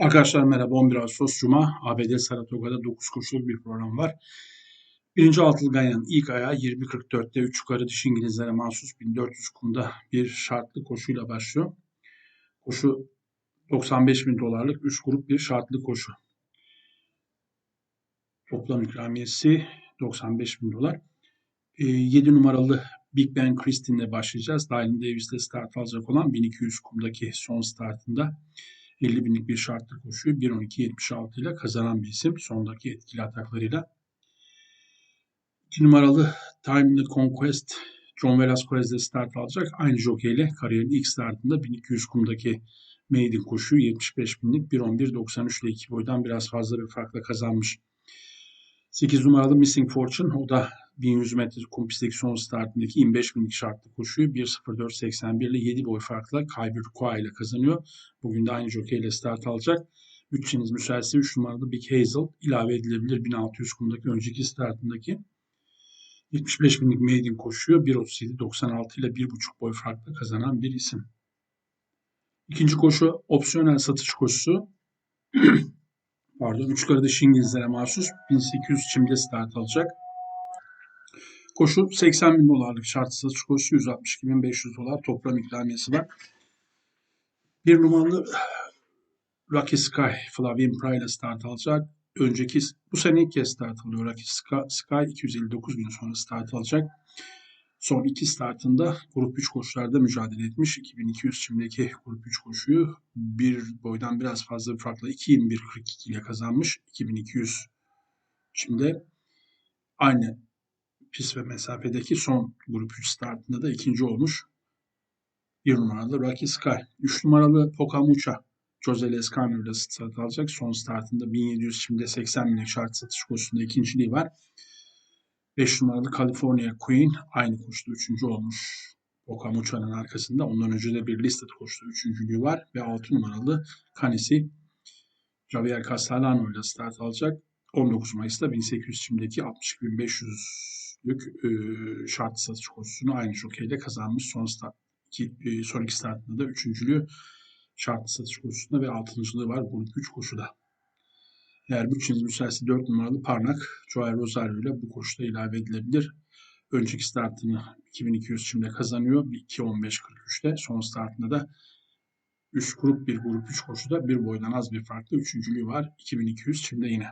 Arkadaşlar merhaba 11 Ağustos Cuma ABD Saratoga'da 9 koşuluk bir program var. Birinci altılı ganyanın ilk ayağı 20.44'te 3 yukarı dış İngilizlere mahsus 1400 kumda bir şartlı koşuyla başlıyor. Koşu 95 bin dolarlık 3 grup bir şartlı koşu. Toplam ikramiyesi 95 bin dolar. 7 numaralı Big Ben Christine'le başlayacağız. Dylan Davis'te start alacak olan 1200 kumdaki son startında 50 binlik bir şartlı koşuyu 1.12.76 ile kazanan bir isim. Sondaki etkili ataklarıyla. 2 numaralı Timely Conquest John Velasquez'de start alacak. Aynı jokeyle kariyerin ilk startında 1200 kumdaki maiden koşuyu 75 binlik 1.11.93 ile 2 boydan biraz fazla bir farkla kazanmış. 8 numaralı Missing Fortune o da 1100 metre kum pistteki son startındaki 25 binlik şartlı koşuyu 1.04.81 ile 7 boy farkla Kaybir Kua ile kazanıyor. Bugün de aynı jockey ile start alacak. Bütçeniz müsaitse 3 numaralı Big Hazel ilave edilebilir 1600 kumdaki önceki startındaki 75 binlik maiden koşuyor. 1.37.96 ile 1.5 boy farkla kazanan bir isim. İkinci koşu opsiyonel satış koşusu. Pardon, üç kardeş İngilizlere mahsus 1800 çimde start alacak. Koşu 80 bin dolarlık şart satış koşusu 162.500 dolar toplam ikramiyesi var. Bir numaralı Rocky Sky Flavien Pry ile start alacak. Önceki bu sene ilk kez start alıyor Rocky Sky, Sky 259 gün sonra start alacak. Son iki startında grup 3 koşularda mücadele etmiş. 2200 çimdeki grup 3 koşuyu bir boydan biraz fazla bir farkla 2.21.42 ile kazanmış. 2200 çimde aynı pist ve mesafedeki son grup 3 startında da ikinci olmuş. 1 numaralı Rocky Sky. 3 numaralı Pokamucha. Jose Lescano ile start alacak. Son startında 1700 şimdi 80 bine şart satış koşusunda ikinciliği var. 5 numaralı California Queen aynı koşuda üçüncü olmuş. Okamucha'nın arkasında. Ondan önce de bir listed koşuda üçüncülüğü var. Ve 6 numaralı Canesi Javier Castellano ile start alacak. 19 Mayıs'ta 1800 şimdiki 60.500 dörtlük e, şartlı satış koşusunu aynı jokeyle kazanmış. Son, start, iki, e, son iki startında da üçüncülüğü şartlı satış koşusunda ve altıncılığı var bu üç koşuda. Eğer bütçeniz müsaitse 4 numaralı Parnak, Joel Rosario ile bu koşuda ilave edilebilir. Önceki startını 2200 şimdi kazanıyor. 2.15.43'te. Son startında da üst grup bir grup 3 koşuda bir boydan az bir farklı üçüncülüğü var. 2200 şimdi yine.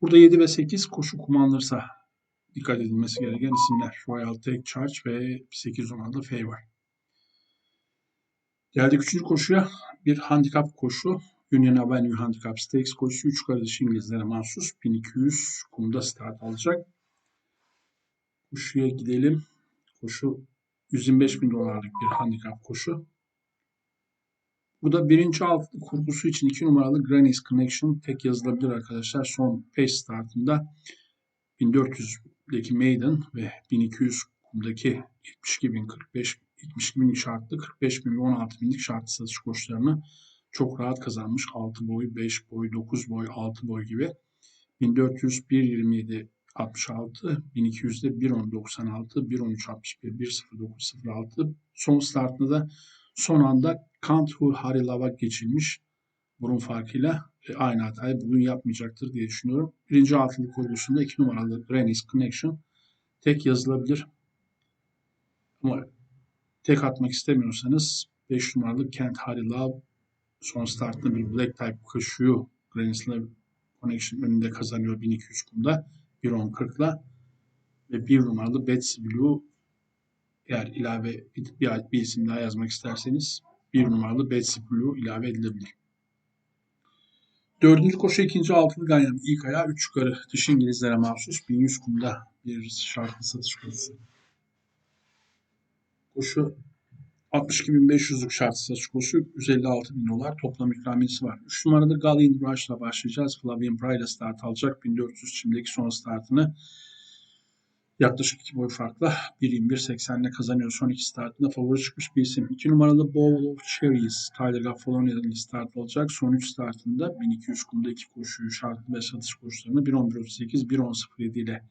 Burada 7 ve 8 koşu kullanılırsa dikkat edilmesi gereken isimler. Royal Take Charge ve 8 numaralı Favor. Geldik 3. koşuya. Bir handikap koşu. Union Avenue Handicap Stakes koşusu 3 kardeş İngilizlere mahsus 1200 kumda start alacak. Koşuya gidelim. Koşu 125 bin dolarlık bir handikap koşu. Bu da birinci altı kurgusu için 2 numaralı Granny's Connection tek yazılabilir arkadaşlar. Son 5 startında 1400'deki Maiden ve 1200 kumdaki 72.045 72.000 şartlı 45.000 ve 16.000'lik şartlı satış koşularını çok rahat kazanmış. 6 boy, 5 boy, 9 boy, 6 boy gibi. 1400, 1.27, 66, 1200'de 1.10.96, 1.13.61, 1.09.06. Son startında da son anda Kantur Harilava geçilmiş. Burun farkıyla e, aynı hatayı bugün yapmayacaktır diye düşünüyorum. Birinci altılı kurgusunda 2 numaralı Granny's Connection tek yazılabilir. Ama tek atmak istemiyorsanız 5 numaralı Kent Harilava son startında bir Black Type. Grand Slam Connection önünde kazanıyor 1200 kumda. 1.10.40'la ve bir numaralı Betsy Blue eğer ilave bir, bir, bir isim daha yazmak isterseniz bir numaralı Betsy Blue ilave edilebilir. Dördüncü koşu ikinci altılı ganyanın ilk ayağı 3 yukarı dış İngilizlere mahsus 1100 kumda bir şartlı satış koşusu. Koşu 62.500'lük şart satış koşu 156 bin dolar toplam ikramiyesi var. 3 numarada Galin Rush ile başlayacağız. Flavian Pry start alacak. 1400 çimdeki son startını yaklaşık 2 boy farkla 1.21.80 ile kazanıyor. Son iki startında favori çıkmış bir isim. 2 numaralı Bowl of Cherries Tyler Gaffaloni'den start alacak. Son 3 startında 1200 kumda 2 koşuyu şartlı ve satış koşularını 1.11.38, 1.10.07 ile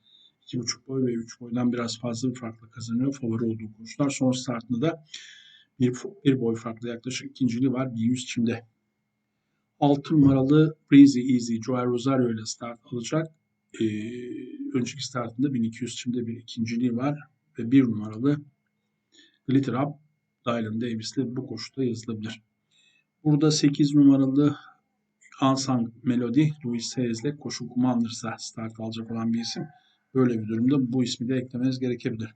2.5 boy ve 3 boydan biraz fazla bir farkla kazanıyor. Favori olduğu koşular. Son startında da bir, bir boy farklı yaklaşık ikinciliği var 1100 çimde. 6 numaralı Breezy Easy Joel Rosario ile start alacak. Ee, önceki startında 1200 çimde bir ikinciliği var ve 1 numaralı Glitter Up Dylan Davis ile bu koşuda yazılabilir. Burada 8 numaralı Unsung Melody Louis Hayes ile koşu Commanders'a start alacak olan bir isim. Böyle bir durumda bu ismi de eklemeniz gerekebilir.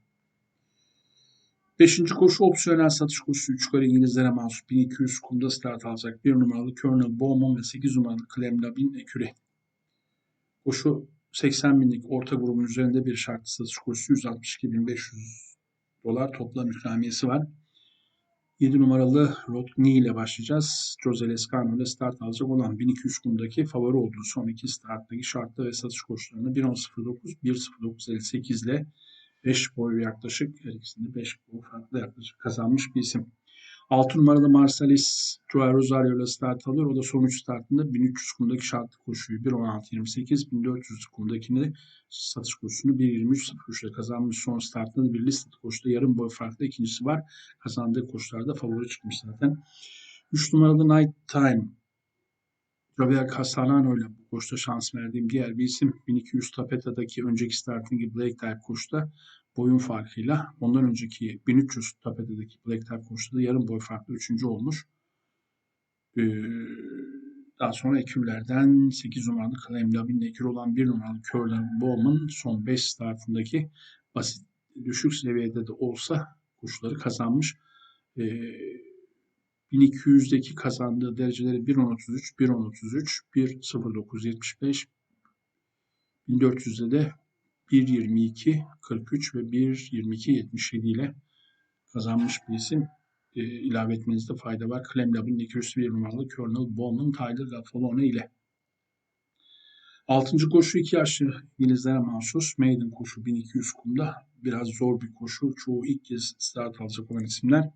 Beşinci koşu opsiyonel satış koşusu 3 yukarı İngilizlere mahsus 1200 kumda start alacak. 1 numaralı Colonel Bowman ve 8 numaralı Clem Labin Eküri. Koşu 80 binlik orta grubun üzerinde bir şartlı satış koşusu 162.500 dolar toplam ikramiyesi var. 7 numaralı Rodney ile başlayacağız. Jose Lescano ile start alacak olan 1200 kumdaki favori olduğu son iki starttaki şartlı ve satış koşularını 1.10.09, 1.09.58 ile 5 boy yaklaşık her ikisinde 5 boy farklı yaklaşık kazanmış bir isim. 6 numaralı Marsalis Joao Rosario ile start alıyor. O da sonuç startında 1300 kumdaki şartlı koşuyu 1.16.28, 1400 kumdakini satış koşusunu 1.23.03 ile kazanmış. Son startında bir listed koşuda yarım boy farklı ikincisi var. Kazandığı koşularda favori çıkmış zaten. 3 numaralı Night Time Javier Castellano ile bu koşuda şans verdiğim diğer bir isim 1200 Tapeta'daki önceki starting Black Type koşuda boyun farkıyla ondan önceki 1300 Tapeta'daki Black Type koşuda yarım boy farklı üçüncü olmuş. Ee, daha sonra ekürlerden 8 numaralı Claim Labin'le ekür olan 1 numaralı Curler Bowman son 5 startındaki basit düşük seviyede de olsa koşuları kazanmış. Ee, 1200'deki kazandığı dereceleri 1.10.33, 1.10.33, 1.09.75, 1400'de de 1.22, 43 ve 1.22.77 ile kazanmış bir isim. E, ilave etmenizde fayda var. Clem Lab'ın 201 numaralı Colonel Bowman Tyler Gaffalone ile. Altıncı koşu iki yaşlı İngilizlere mahsus. Maiden koşu 1200 kumda. Biraz zor bir koşu. Çoğu ilk kez start alacak olan isimler.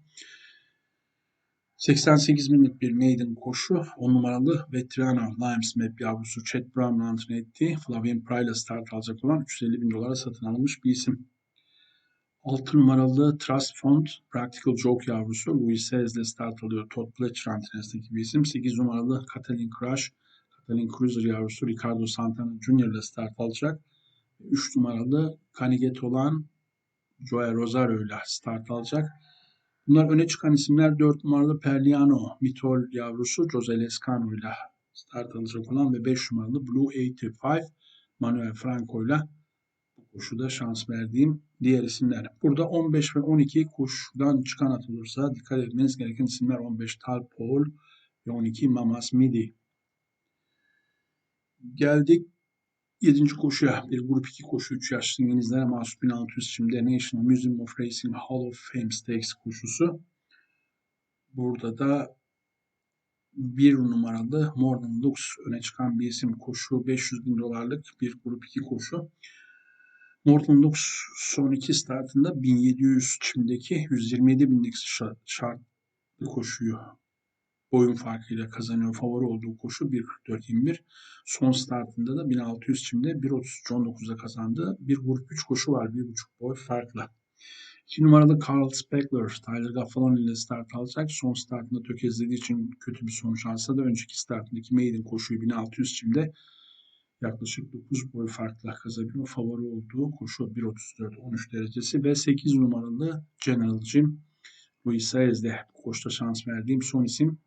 88 binlik bir maiden koşu. 10 numaralı Vetriano Limes Map yavrusu Chet Brown antrenör ettiği Flavien Pray'la start alacak olan 350 bin dolara satın alınmış bir isim. 6 numaralı Trust Fund Practical Joke yavrusu Louis ile start alıyor. Todd Pletcher antrenöründeki bir isim. 8 numaralı Katalin Crush Katalin Cruiser yavrusu Ricardo Santana Jr. ile start alacak. 3 numaralı Kaniget olan Joe Rosario ile start alacak. Bunlar öne çıkan isimler 4 numaralı Perliano, Mitol yavrusu Jose Lescano ile start alacak olan ve 5 numaralı Blue 85 Manuel Franco ile bu koşuda şans verdiğim diğer isimler. Burada 15 ve 12 koşudan çıkan atılırsa dikkat etmeniz gereken isimler 15 Tal Paul ve 12 Mamas Midi. Geldik 7. koşuya. Bir grup 2 koşu 3 yaşlı İngilizlere mahsus 1600 şimdi National Museum of Racing Hall of Fame Stakes koşusu. Burada da bir numaralı Morgan Lux öne çıkan bir isim koşu 500 bin dolarlık bir grup 2 koşu. Northern Lux son iki startında 1700 çimdeki 127 binlik şartlı koşuyu boyun farkıyla kazanıyor. Favori olduğu koşu 1.44.21. Son startında da 1600 çimde 1.33.19'a kazandı. Bir grup 3 koşu var. 1.5 boy farklı. 2 numaralı Carl Speckler, Tyler Gaffalon ile start alacak. Son startında tökezlediği için kötü bir sonuç alsa da önceki startındaki maiden koşuyu 1600 çimde yaklaşık 9 boy farkla kazanıyor. Favori olduğu koşu 1.34-13 derecesi ve 8 numaralı General Jim Luis Saez'de koşta şans verdiğim son isim.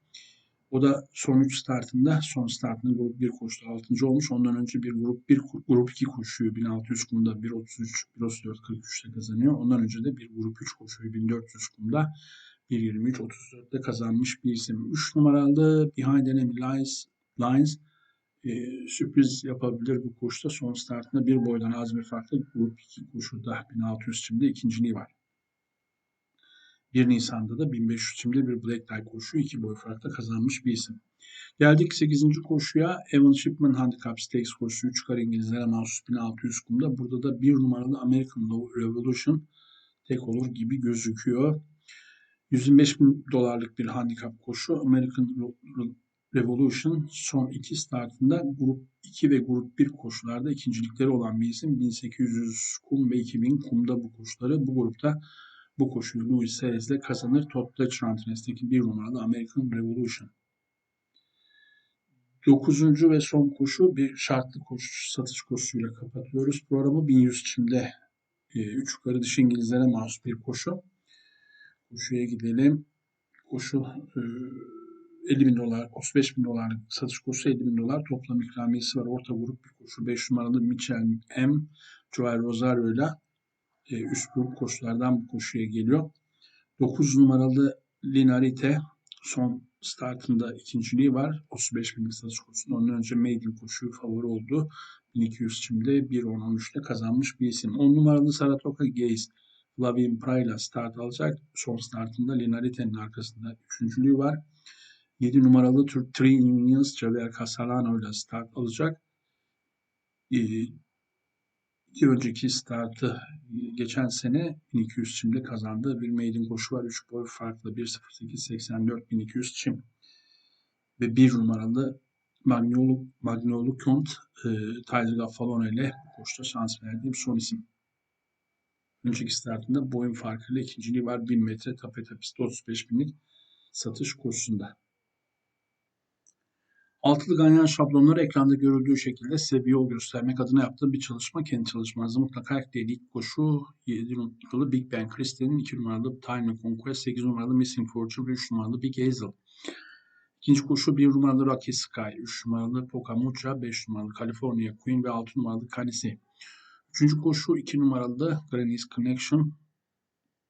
O da son 3 startında, son startında grup 1 koştu 6. olmuş. Ondan önce bir grup 1, grup 2 koşuyu 1600 kumda 1.33, 1.34, 43'te kazanıyor. Ondan önce de bir grup 3 koşuyu 1400 kumda 1.23, 34'te kazanmış bir isim. 3 numaralı Behind Enemy Lines, Lines e, sürpriz yapabilir bu koşuda. Son startında bir boydan az bir farklı grup 2 koşuda 1600 çimde ikinciliği var. 1 Nisan'da da 1500 çimde bir Black Tie koşu iki boy farkla kazanmış bir isim. Geldik 8. koşuya. Evan Shipman Handicap Stakes koşusu 3 kar İngilizlere mahsus 1600 kumda. Burada da bir numaralı American Revolution tek olur gibi gözüküyor. 125 bin dolarlık bir handikap koşu. American Revolution son iki startında grup 2 ve grup 1 koşularda ikincilikleri olan bir isim. 1800 kum ve 2000 kumda bu koşuları. Bu grupta bu koşuyu Louis Hayes ile kazanır. Todd Pletcher antrenöründeki bir numaralı American Revolution. Dokuzuncu ve son koşu bir şartlı koşu, satış koşusuyla kapatıyoruz. Programı 1100 çimde 3 yukarı dış İngilizlere mahsus bir koşu. Koşuya gidelim. Koşu e, 50 bin dolar, 35 bin dolarlık satış koşusu 50 bin dolar. Toplam ikramiyesi var. Orta grup bir koşu. 5 numaralı Michel M. Joel Rosario ile e, üst grup koşulardan bu koşuya geliyor. 9 numaralı Linarite son startında ikinciliği var. 35 binlik satış koşusunda. Ondan önce Maiden koşuyu favori oldu. 1200 çimde 1.10-13'te kazanmış bir isim. 10 numaralı Saratoga Gaze Flavin Prayla start alacak. Son startında Linarite'nin arkasında üçüncülüğü var. 7 numaralı Three Unions Javier Casalano ile start alacak. İki önceki startı geçen sene 1200 çimde kazandığı bir maiden koşu var. 3 boy farklı 1.08.84 1200 çim. Ve 1 numaralı Magnolo, Magnolo Kont e, Tyler Gaffalone ile bu koşuda şans verdiğim son isim. Önceki startında boyun farkıyla ikinciliği var. 1000 metre tapete pisti 35 binlik satış kursunda. Altılı ganyan şablonları ekranda görüldüğü şekilde size bir yol göstermek adına yaptığım bir çalışma. Kendi çalışmanızı mutlaka ekleyin. İlk koşu 7 numaralı Big Bang Christian'in 2 numaralı Time Conquest, 8 numaralı Missing Fortune, 3 numaralı Big Hazel. İkinci koşu 1 numaralı Rocky Sky, 3 numaralı Pocamucha, 5 numaralı California Queen ve 6 numaralı Canisi. Üçüncü koşu 2 numaralı Granny's Connection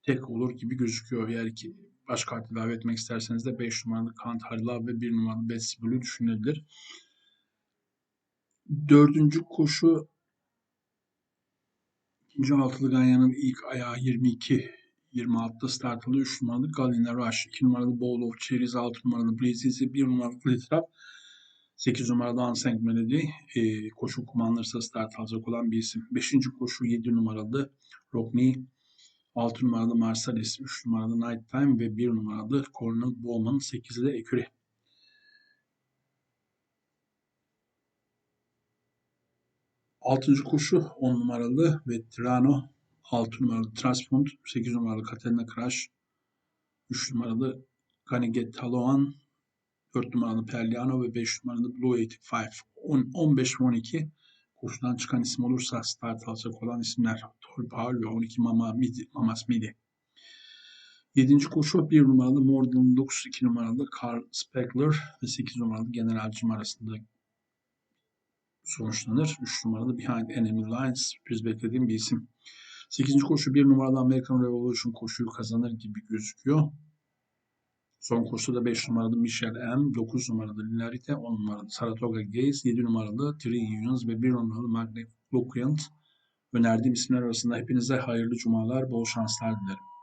tek olur gibi gözüküyor. Eğer baş kart ilave etmek isterseniz de 5 numaralı Kant Harlov ve 1 numaralı Betsy Blue düşünülebilir. Dördüncü koşu ikinci altılı ganyanın ilk ayağı 22 26'da start alıyor. 3 numaralı Galina Rush, 2 numaralı Bowl of Cherries, 6 numaralı Breezy, 1 numaralı Glitrap, 8 numaralı Unsang Melody e, koşu kumandırsa start alacak olan bir isim. 5. koşu 7 numaralı Rockney, 6 numaralı Marsalis, 3 numaralı Night Time ve 1 numaralı Cornel Bowman, 8'de Eküri. Altıncı koşu 10 numaralı Veterano, 6 numaralı Transpont, 8 numaralı Katerina Crash, 3 numaralı Kaniget Taloan, 4 numaralı Perliano ve 5 numaralı Blue 85. 10, 15 ve 12 koşudan çıkan isim olursa start alacak olan isimler Tor Paul ve 12 Mama Midi, Mamas Midi. 7. koşu 1 numaralı Morden Lux, 2 numaralı Carl Speckler ve 8 numaralı General Jim arasında sonuçlanır. 3 numaralı Behind Enemy Lines sürpriz beklediğim bir isim. 8. koşu 1 numaralı American Revolution koşuyu kazanır gibi gözüküyor. Son koşuda da 5 numaralı Michel M, 9 numaralı Linarite, 10 numaralı Saratoga Gaze, 7 numaralı Three Unions ve 1 numaralı Loquiant önerdiğim isimler arasında hepinize hayırlı cumalar, bol şanslar dilerim.